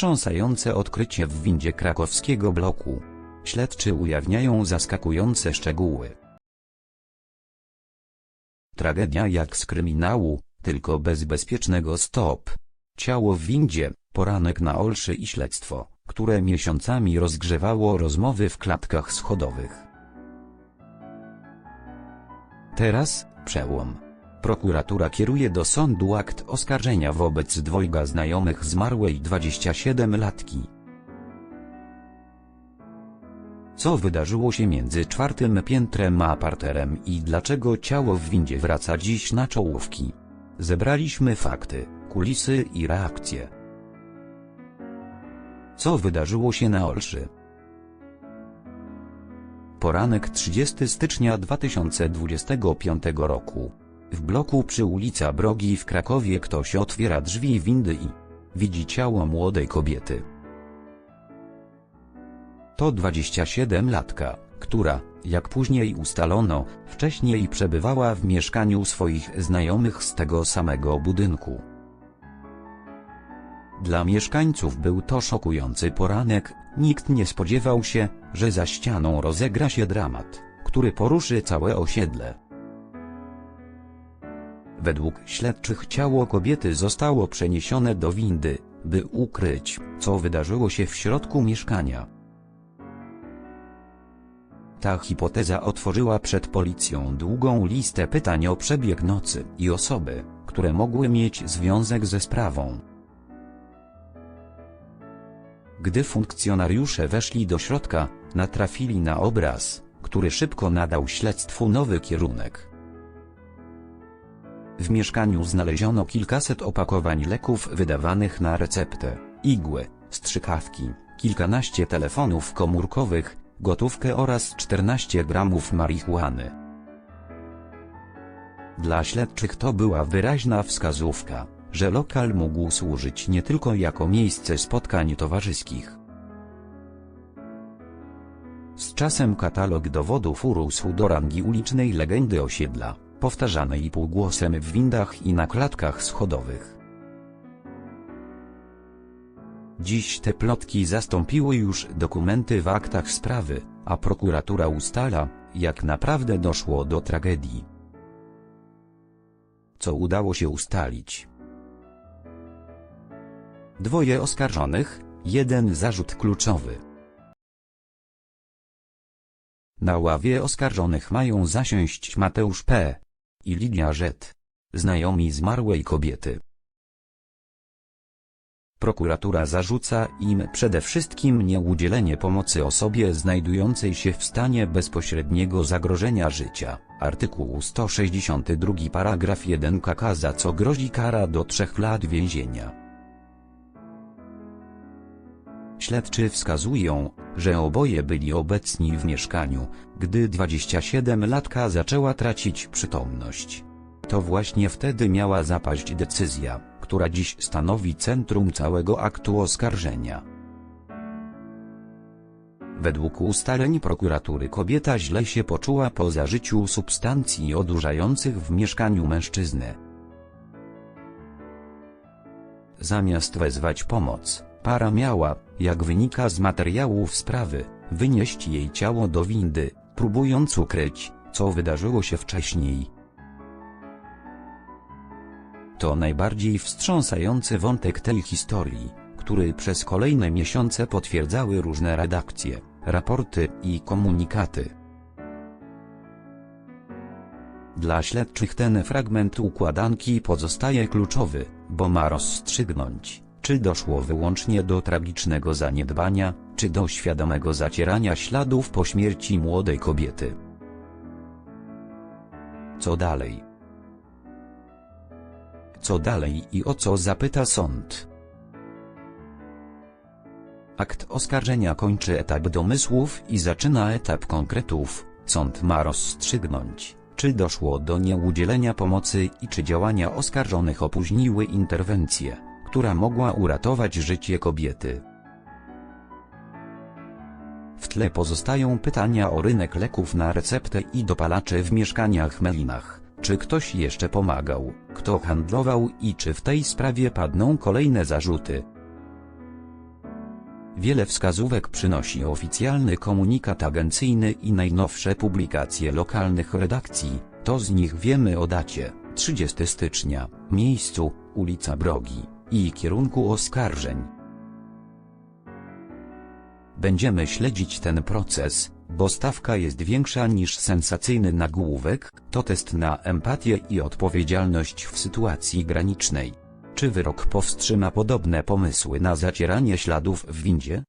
wstrząsające odkrycie w windzie krakowskiego bloku. Śledczy ujawniają zaskakujące szczegóły. Tragedia jak z kryminału, tylko bez bezpiecznego stop. Ciało w windzie, poranek na Olszy i śledztwo, które miesiącami rozgrzewało rozmowy w klatkach schodowych. Teraz, przełom. Prokuratura kieruje do sądu akt oskarżenia wobec dwojga znajomych zmarłej 27-latki. Co wydarzyło się między czwartym piętrem a parterem i dlaczego ciało w windzie wraca dziś na czołówki? Zebraliśmy fakty, kulisy i reakcje. Co wydarzyło się na Olszy? Poranek 30 stycznia 2025 roku. W bloku przy ulica Brogi w Krakowie ktoś otwiera drzwi windy i widzi ciało młodej kobiety. To 27-latka, która, jak później ustalono, wcześniej przebywała w mieszkaniu swoich znajomych z tego samego budynku. Dla mieszkańców był to szokujący poranek, nikt nie spodziewał się, że za ścianą rozegra się dramat, który poruszy całe osiedle. Według śledczych ciało kobiety zostało przeniesione do windy, by ukryć, co wydarzyło się w środku mieszkania. Ta hipoteza otworzyła przed policją długą listę pytań o przebieg nocy i osoby, które mogły mieć związek ze sprawą. Gdy funkcjonariusze weszli do środka, natrafili na obraz, który szybko nadał śledztwu nowy kierunek. W mieszkaniu znaleziono kilkaset opakowań leków wydawanych na receptę, igły, strzykawki, kilkanaście telefonów komórkowych, gotówkę oraz 14 gramów marihuany. Dla śledczych to była wyraźna wskazówka, że lokal mógł służyć nie tylko jako miejsce spotkań towarzyskich. Z czasem katalog dowodów urósł do rangi ulicznej legendy osiedla, powtarzanej półgłosem w windach i na klatkach schodowych. Dziś te plotki zastąpiły już dokumenty w aktach sprawy, a prokuratura ustala, jak naprawdę doszło do tragedii. Co udało się ustalić? Dwoje oskarżonych, jeden zarzut kluczowy. Na ławie oskarżonych mają zasiąść Mateusz P. i Lidia Rzet, znajomi zmarłej kobiety. Prokuratura zarzuca im przede wszystkim nieudzielenie pomocy osobie znajdującej się w stanie bezpośredniego zagrożenia życia, artykuł 162 paragraf 1 KK za co grozi kara do 3 lat więzienia. Śledczy wskazują, że oboje byli obecni w mieszkaniu, gdy 27-latka zaczęła tracić przytomność. To właśnie wtedy miała zapaść decyzja, która dziś stanowi centrum całego aktu oskarżenia. Według ustaleń prokuratury kobieta źle się poczuła po zażyciu substancji odurzających w mieszkaniu mężczyzny. Zamiast wezwać pomoc, para miała, jak wynika z materiałów sprawy, wynieść jej ciało do windy, próbując ukryć, co wydarzyło się wcześniej. To najbardziej wstrząsający wątek tej historii, który przez kolejne miesiące potwierdzały różne redakcje, raporty i komunikaty. Dla śledczych ten fragment układanki pozostaje kluczowy, bo ma rozstrzygnąć, czy doszło wyłącznie do tragicznego zaniedbania, czy do świadomego zacierania śladów po śmierci młodej kobiety. Co dalej? Co dalej i o co zapyta sąd? Akt oskarżenia kończy etap domysłów i zaczyna etap konkretów. Sąd ma rozstrzygnąć, czy doszło do nieudzielenia pomocy i czy działania oskarżonych opóźniły interwencję, która mogła uratować życie kobiety. W tle pozostają pytania o rynek leków na receptę i dopalacze w mieszkaniach Melinach. Czy ktoś jeszcze pomagał, kto handlował i czy w tej sprawie padną kolejne zarzuty? Wiele wskazówek przynosi oficjalny komunikat agencyjny i najnowsze publikacje lokalnych redakcji, to z nich wiemy o dacie 30 stycznia, miejscu, ulica Brogi i kierunku oskarżeń. Będziemy śledzić ten proces, bo stawka jest większa niż sensacyjny nagłówek, to test na empatię i odpowiedzialność w sytuacji granicznej. Czy wyrok powstrzyma podobne pomysły na zacieranie śladów w windzie?